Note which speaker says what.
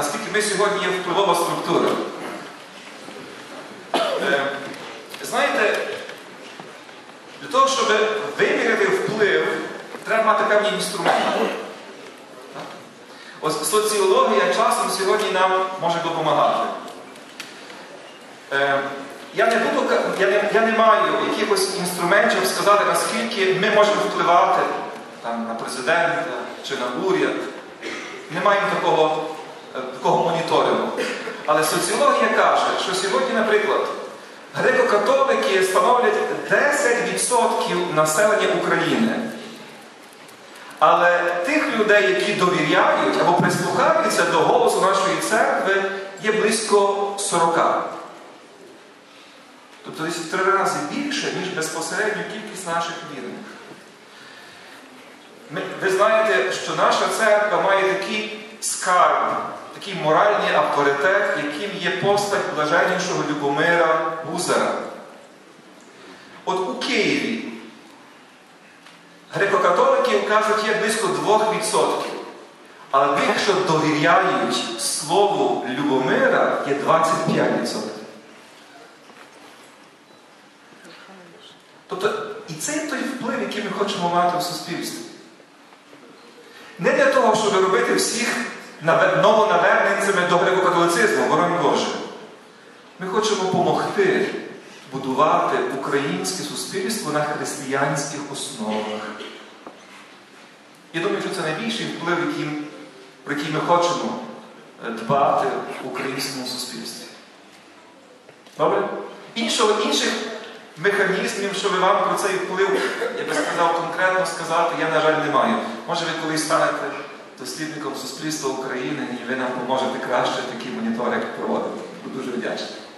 Speaker 1: наскільки ми сьогодні є впливова структура. Е, знаєте, для того, щоб виміряти вплив, треба мати певні інструменти. Ось соціологія часом сьогодні нам може допомагати. Е, я не буду, я не, я не маю якихось інструментів сказати, наскільки ми можемо впливати там, на президента чи на уряд. Не маємо такого, такого моніторингу. Але соціологія каже, що сьогодні, наприклад, греко-католики становлять 10% населення України. Але тих людей, які довіряють або прислухаються до голосу нашої церкви, є близько 40. Тобто десь в три рази більше, ніж безпосередню кількість наших вірних. Ви знаєте, що наша церква має скарб, такий моральний авторитет, яким є постать блаженнішого Любомира Гузара. От у Києві греко-католиків кажуть, є близько 2%. Але тих, що довіряють слову Любомира, є 25%. Тобто, і це той вплив, який ми хочемо мати в суспільстві. Не для того, щоб робити всіх новонаверненцями до греко-католицизму, боронь Боже. Ми хочемо допомогти будувати українське суспільство на християнських основах. Я думаю, що це найбільший вплив, яким, про який ми хочемо е, дбати в українському суспільстві. Добре? Іншого, інших механізмів, щоб вам про цей вплив, я би сказав, конкретно сказати, я, на жаль, не маю. Може, ви колись станете дослідником суспільства України і ви нам поможете краще такий моніторинг проводити. Буду дуже вдячний.